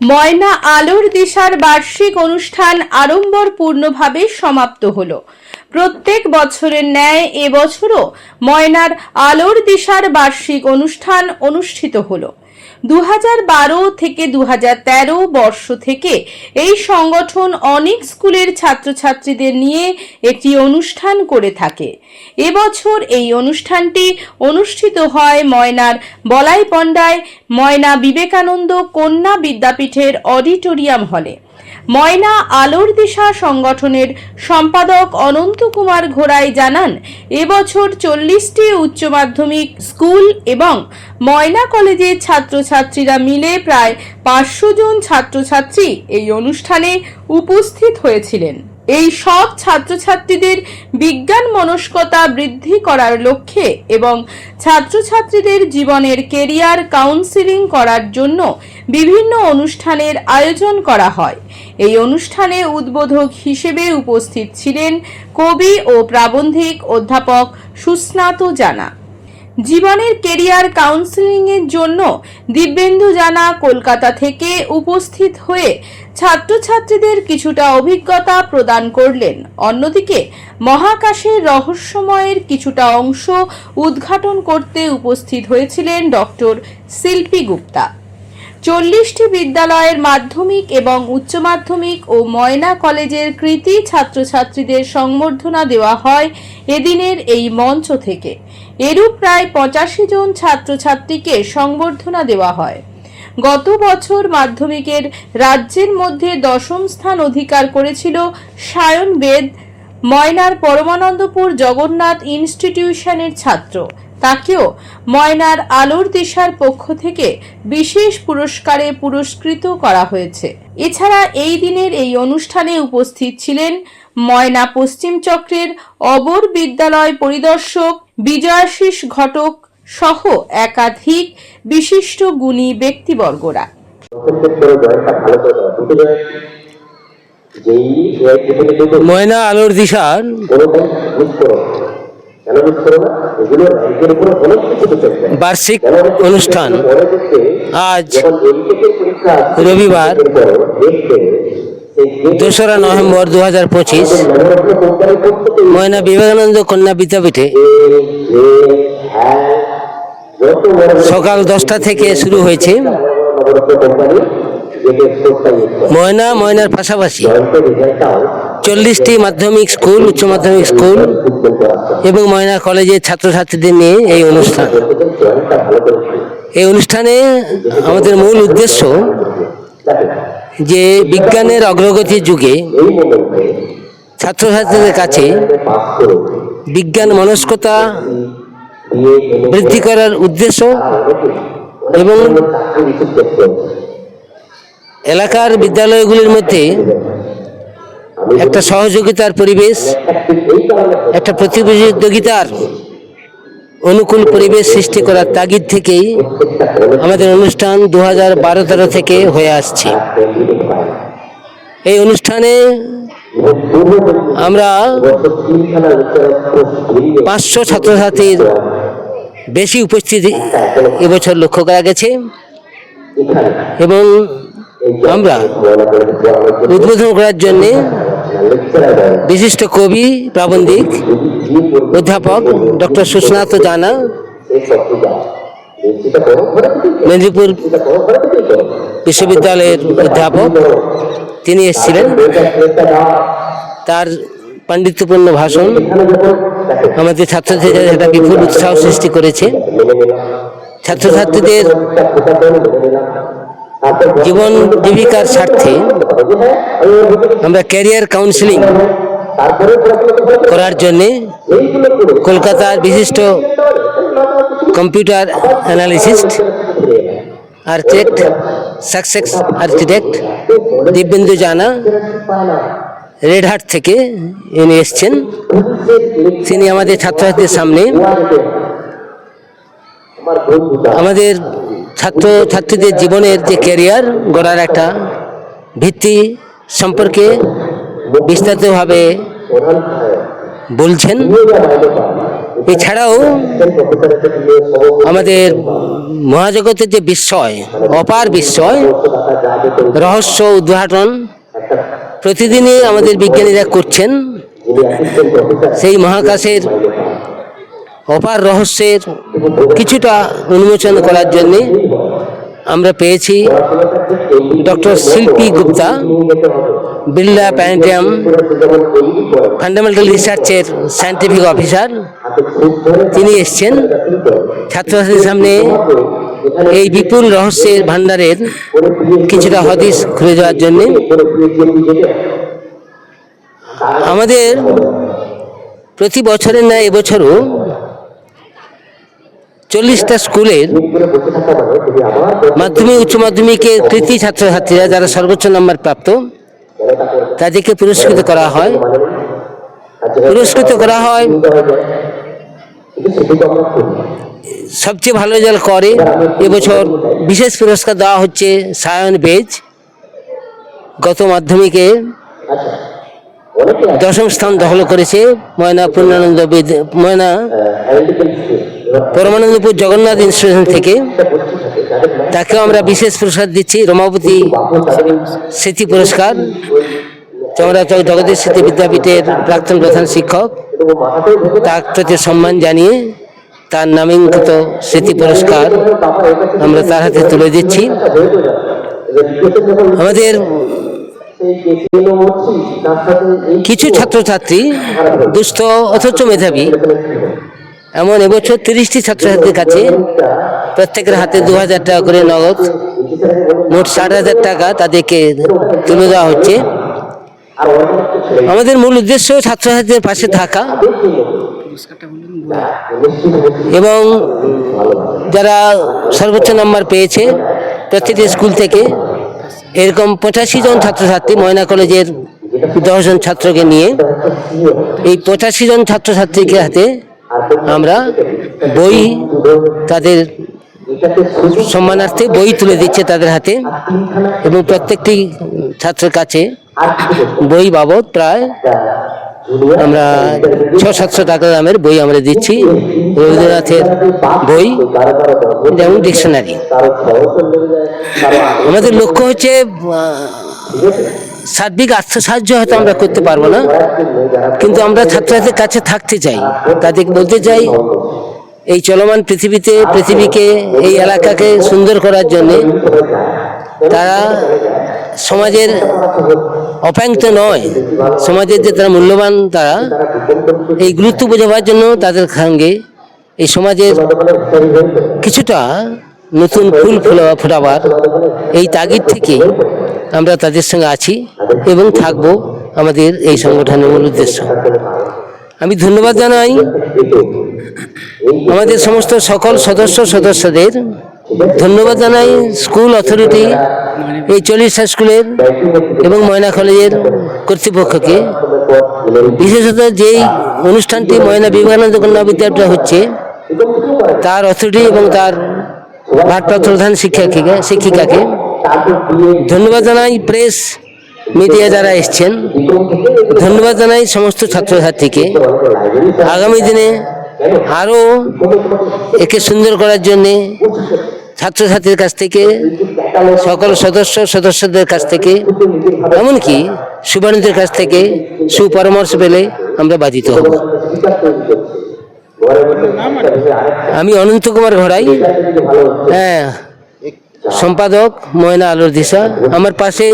ময়না আলোর দিশার বার্ষিক অনুষ্ঠান আড়ম্বরপূর্ণভাবে সমাপ্ত হল। প্রত্যেক বছরের ন্যায় এবছরও ময়নার আলোর দিশার বার্ষিক অনুষ্ঠান অনুষ্ঠিত হলো। দু থেকে দু বর্ষ থেকে এই সংগঠন অনেক স্কুলের ছাত্রছাত্রীদের নিয়ে একটি অনুষ্ঠান করে থাকে। এবছর এই অনুষ্ঠানটি অনুষ্ঠিত হয় ময়নার বলাই পণ্ডায় ময়না বিবেকানন্দ কন্যা বিদ্যাপীঠের অডিটোরিয়াম হলে। ময়না আলোর দিশা সংগঠনের সম্পাদক অনন্ত কুমার ঘোড়াই জানান, এবছর চল্লিশটি উচ্চ মাধ্যমিক স্কুল এবং ময়না কলেজের ছাত্রছাত্রীরা মিলে প্রায় পাঁচশো জন ছাত্রছাত্রী এই অনুষ্ঠানে উপস্থিত হয়েছিলেন। এই সব ছাত্রছাত্রীদের বিজ্ঞান মনস্কতা বৃদ্ধি করার লক্ষ্যে এবং ছাত্রছাত্রীদের জীবনের কেরিয়ার কাউন্সিলিং করার জন্য বিভিন্ন অনুষ্ঠানের আয়োজন করা হয়। এই অনুষ্ঠানে উদ্বোধক হিসেবে উপস্থিত ছিলেন কবি ও প্রাবন্ধিক অধ্যাপক সুস্নাত জানা। জীবনের কেরিয়ার কাউন্সিলিং এর জন্য দিব্যেন্দু জানা কলকাতা থেকে উপস্থিত হয়ে ছাত্রছাত্রীদের কিছুটা অভিজ্ঞতা প্রদান করলেন। অন্যদিকে মহাকাশের রহস্যময়ের কিছুটা অংশ উদ্ঘাটন করতে উপস্থিত হয়েছিলেন ডক্টর শিল্পী গুপ্তা। চল্লিশটি বিদ্যালয়ের মাধ্যমিক এবং উচ্চ মাধ্যমিক ও ময়না কলেজের কৃতি ছাত্রছাত্রীদের সংবর্ধনা দেওয়া হয় এদিনের এই মঞ্চ থেকে। এরূপ প্রায় পঁচাশি জন ছাত্রছাত্রীকে সংবর্ধনা দেওয়া হয়। গত বছর মাধ্যমিকের রাজ্যের মধ্যে দশম স্থান অধিকার করেছিল সায়ন বেদ ময়নার পরমানন্দপুর জগন্নাথ ইনস্টিটিউশনের ছাত্র। তাকেও ময়নার আলোর দিশার পক্ষ থেকে বিশেষ পুরস্কারে পুরস্কৃত করা হয়েছে। এছাড়া এই দিনের এই অনুষ্ঠানে উপস্থিত ছিলেন ময়না পশ্চিম চক্রের অবর বিদ্যালয় পরিদর্শক বিজয়াশিস ঘটক সহ একাধিক বিশিষ্ট গুণী ব্যক্তিবর্গরা। ময়না আলোর দিশার বার্ষিক অনুষ্ঠান। আজ রবিবার। দোসরা নভেম্বর দু হাজার পঁচিশ, ময়না বিবেকানন্দ কন্যা বিদ্যাপীঠে সকাল দশটা থেকে শুরু হয়েছে। ময়না, ময়নার পাশাপাশি চল্লিশটি মাধ্যমিক স্কুল, উচ্চ মাধ্যমিক স্কুল এবং ময়না কলেজের ছাত্রছাত্রীদের নিয়ে এই অনুষ্ঠান। এই অনুষ্ঠানে আমাদের মূল উদ্দেশ্য যে বিজ্ঞানের অগ্রগতির যুগে ছাত্রছাত্রীদের কাছে বিজ্ঞান মনস্কতা বৃদ্ধি করার উদ্দেশ্য এবং এলাকার বিদ্যালয়গুলির মধ্যে একটা সহযোগিতার পরিবেশ, একটা প্রতিযোগিতার অনুকূল পরিবেশ সৃষ্টি করার তাগিদ থেকেই আমাদের অনুষ্ঠান দু হাজার বারো তেরো থেকে হয়ে আসছে। এই অনুষ্ঠানে আমরা পাঁচশো ছাত্রছাত্রীর বেশি উপস্থিতি এবছর লক্ষ্য করা গেছে এবং আমরা উদ্বোধন করার জন্যে বিশিষ্ট কবি, প্রাবন্ধিক, অধ্যাপক ডক্টর সুস্নাত জানা। মেদিনীপুর। বিশ্ববিদ্যালয়ের অধ্যাপক তিনি এসেছিলেন। তার পাণ্ডিত্যপূর্ণ ভাষণ আমাদের ছাত্রছাত্রীদের একটা বিপুল উৎসাহ সৃষ্টি করেছে ছাত্রছাত্রীদের জীবন জীবিকার স্বার্থে আমরা ক্যারিয়ার কাউন্সিলিং। করার জন্যে কলকাতার বিশিষ্ট computer analyst architect success architect Dibyendu Jana Red Hat থেকে ইনি এসছেন তিনি আমাদের ছাত্রছাত্রীদের সামনে আমাদের ছাত্র ছাত্রীদের জীবনের যে ক্যারিয়ার গড়ার একটা ভিত্তি সম্পর্কে বিস্তারিতভাবে বলছেন। এছাড়াও আমাদের মহাজগতের যে বিস্ময়, অপার বিস্ময়, রহস্য উদ্ঘাটন প্রতিদিনই আমাদের বিজ্ঞানীরা করছেন। সেই মহাকাশের অপার রহস্যের কিছুটা উন্মোচন করার জন্যে আমরা পেয়েছি doctor Shilpi Gupta, Birla planetarium fundamental রিসার্চের সায়েন্টিফিক অফিসার তিনি এসছেন। ছাত্রছাত্রীদের সামনে এই বিপুল রহস্যের ভাণ্ডারের কিছুটা হদিস খুলে দেওয়ার জন্যে। আমাদের প্রতি বছরের ন্যায় এবছরও চল্লিশটা স্কুলের মাধ্যমিক, উচ্চ মাধ্যমিকের কৃতি ছাত্রছাত্রীরা যারা সর্বোচ্চ নম্বর প্রাপ্ত, তাদেরকে পুরস্কৃত করা হয়। পুরস্কৃত করা হয়। সবচেয়ে ভালো রেজাল্ট করে। এবছর বিশেষ পুরস্কার দেওয়া হচ্ছে সায়ন বেজ, গত মাধ্যমিকে দশম স্থান দখল করেছে ময়না পূর্ণানন্দ ময়না পরমানন্দপুর জগন্নাথ ইনস্টিটিউশন থেকে তাকেও আমরা বিশেষ পুরস্কার দিচ্ছি, রমাপতি স্মৃতি পুরস্কার। আমরা জ- জগদীশ স্মৃতি বিদ্যাপীঠের প্রাক্তন প্রধান শিক্ষক, তার প্রতি সম্মান জানিয়ে তার নামাঙ্কিত স্মৃতি পুরস্কার আমরা তার হাতে তুলে দিচ্ছি। আমাদের কিছু ছাত্রছাত্রী, দুস্থ অথচ মেধাবী এমন এবছর তিরিশটি ছাত্রছাত্রীর কাছে প্রত্যেকের হাতে দু হাজার টাকা করে নগদ। মোট ষাট হাজার টাকা তাদেরকে তুলে দেওয়া হচ্ছে। আমাদের মূল উদ্দেশ্য ছাত্রছাত্রীদের পাশে থাকা এবং যারা সর্বোচ্চ নম্বর পেয়েছে প্রতিটি স্কুল থেকে, এরকম পঁচাশি জন ছাত্রছাত্রী ময়না কলেজের দশজন ছাত্রকে নিয়ে, এই পঁচাশি জন ছাত্রছাত্রীকে হাতে আমরা বই তাদের সম্মানার্থে বই তুলে দিচ্ছে তাদের হাতে এবং প্রত্যেকটি ছাত্রের কাছে বই বাবদ প্রায় আমরা ছ সাতশো টাকা দামের বই আমরা দিচ্ছি। রবীন্দ্রনাথের বই যেমন ডিকশনারি। আমাদের লক্ষ্য হচ্ছে সার্বিক আর্থ সাহায্য হয়তো আমরা করতে পারব না, কিন্তু আমরা ছাত্রছাত্রীদের কাছে থাকতে চাই। তাদেরকে বলতে চাই, এই চলমান পৃথিবীতে, পৃথিবীকে, এই এলাকাকে সুন্দর করার জন্যে তারা সমাজের অপাঙ্ক্ত নয়, সমাজের যে তারা মূল্যবান তারা, এই গুরুত্ব বোঝাবার জন্য তাদের সঙ্গে এই সমাজের কিছুটা নতুন ফুল ফোলা ফোটাবার এই তাগিদ থেকে আমরা তাদের সঙ্গে আছি এবং থাকব আমাদের এই সংগঠনের মূল উদ্দেশ্য। আমি ধন্যবাদ জানাই আমাদের সমস্ত সকল সদস্য সদস্যদের। ধন্যবাদ জানাই স্কুল অথরিটি, এই চল্লিশটা স্কুলের এবং ময়না কলেজের কর্তৃপক্ষকে। বিশেষত যেই অনুষ্ঠানটি ময়না বিবেকানন্দ কন্যা বিদ্যাপীঠে হচ্ছে, তার অথরিটি এবং তার ভারপ্রাপ্ত প্রধান শিক্ষাকে শিক্ষিকাকে। ধন্যবাদ জানাই প্রেস মিডিয়া যারা এসছেন। ধন্যবাদ জানাই সমস্ত ছাত্রছাত্রীকে। আগামী দিনে আরও একে সুন্দর করার জন্যে ছাত্রছাত্রীর কাছ থেকে, সকল সদস্য সদস্যদের কাছ থেকে, এমনকি শুভানুদের কাছ থেকে সুপরামর্শ পেলে আমরা বাধিত হব। আমি অনন্ত কুমার ঘড়াই। হ্যাঁ সম্পাদক ময়না আলোর দিশা। আমার পাশে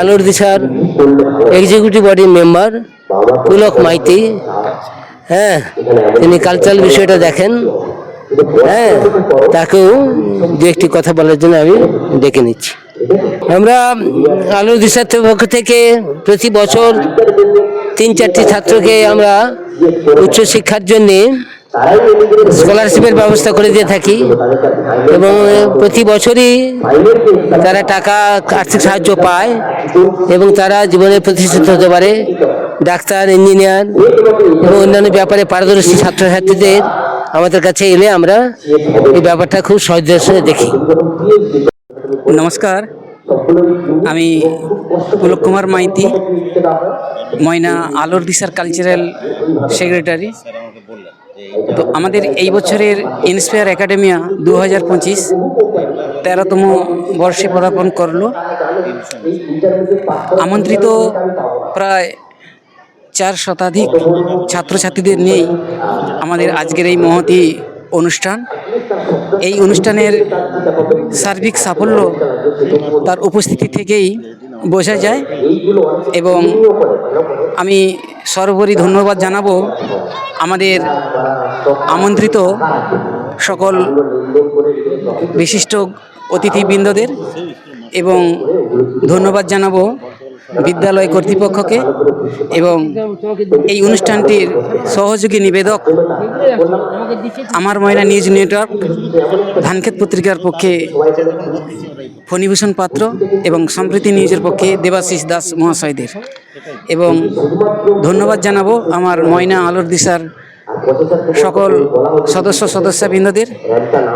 আলোর দিশার এক্সিকিউটিভ বডির মেম্বার পুলক মাইতি। হ্যাঁ তিনি কালচারাল বিষয়টা দেখেন। হ্যাঁ তাকেও দু একটি কথা বলার জন্য আমি ডেকে নিচ্ছি। আমরা আলোর দিশার পক্ষ থেকে প্রতি বছর তিন চারটি ছাত্রকে আমরা উচ্চশিক্ষার জন্যে স্কলারশিপের ব্যবস্থা করে দিয়ে থাকি এবং প্রতি বছরই তারা টাকা আর্থিক সাহায্য পায় এবং তারা জীবনে প্রতিষ্ঠিত হতে পারে, ডাক্তার, ইঞ্জিনিয়ার এবং অন্যান্য ব্যাপারে পারদর্শী ছাত্রছাত্রীদের আমাদের কাছে এলে আমরা এই ব্যাপারটা খুব সঙ্গে দেখি। নমস্কার। আমি পুলক কুমার মাইতি, ময়না আলোর দিশার কালচারাল সেক্রেটারি তো আমাদের এই বছরের ইন্সপায়ার একাডেমিয়া দু হাজার পঁচিশ তেরোতম বর্ষে পদার্পণ করল। আমন্ত্রিত প্রায় চার শতাধিক ছাত্রছাত্রীদের নিয়েই আমাদের আজকের এই মহতি অনুষ্ঠান। এই অনুষ্ঠানের সার্বিক সাফল্য তার উপস্থিতি থেকেই বোঝা যায় এবং আমি সর্বোপরি ধন্যবাদ জানাব আমাদের আমন্ত্রিত সকল বিশিষ্ট অতিথিবৃন্দদের এবং ধন্যবাদ জানাব বিদ্যালয় কর্তৃপক্ষকে এবং এই অনুষ্ঠানটির সহযোগী নিবেদক আমার ময়না নিউজ নেটওয়ার্ক ধানক্ষেত পত্রিকার পক্ষে ফণিভূষণ পাত্র এবং সম্প্রীতি নিউজের পক্ষে দেবাশিস দাস মহাশয়দের। এবং ধন্যবাদ জানাব আমার ময়না আলোর দিশার সকল সদস্য সদস্যবৃন্দদের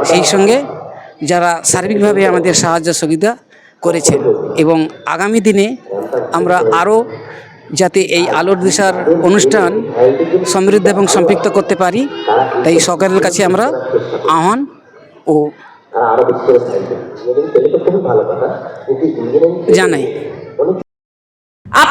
সেই সঙ্গে যারা সার্বিকভাবে আমাদের সাহায্য সুবিধা করেছেন এবং আগামী দিনে আমরা আরও যাতে এই আলোর দিশার অনুষ্ঠান সমৃদ্ধ এবং সম্পৃক্ত করতে পারি তাই সরকারের কাছে আমরা আহ্বান ও তারা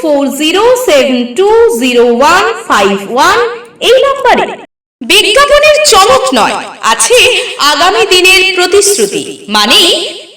four zero seven two zero one five one এই নম্বরে। বিজ্ঞাপনের চমক নয়, আছে আগামী দিনের প্রতিশ্রুতি মানে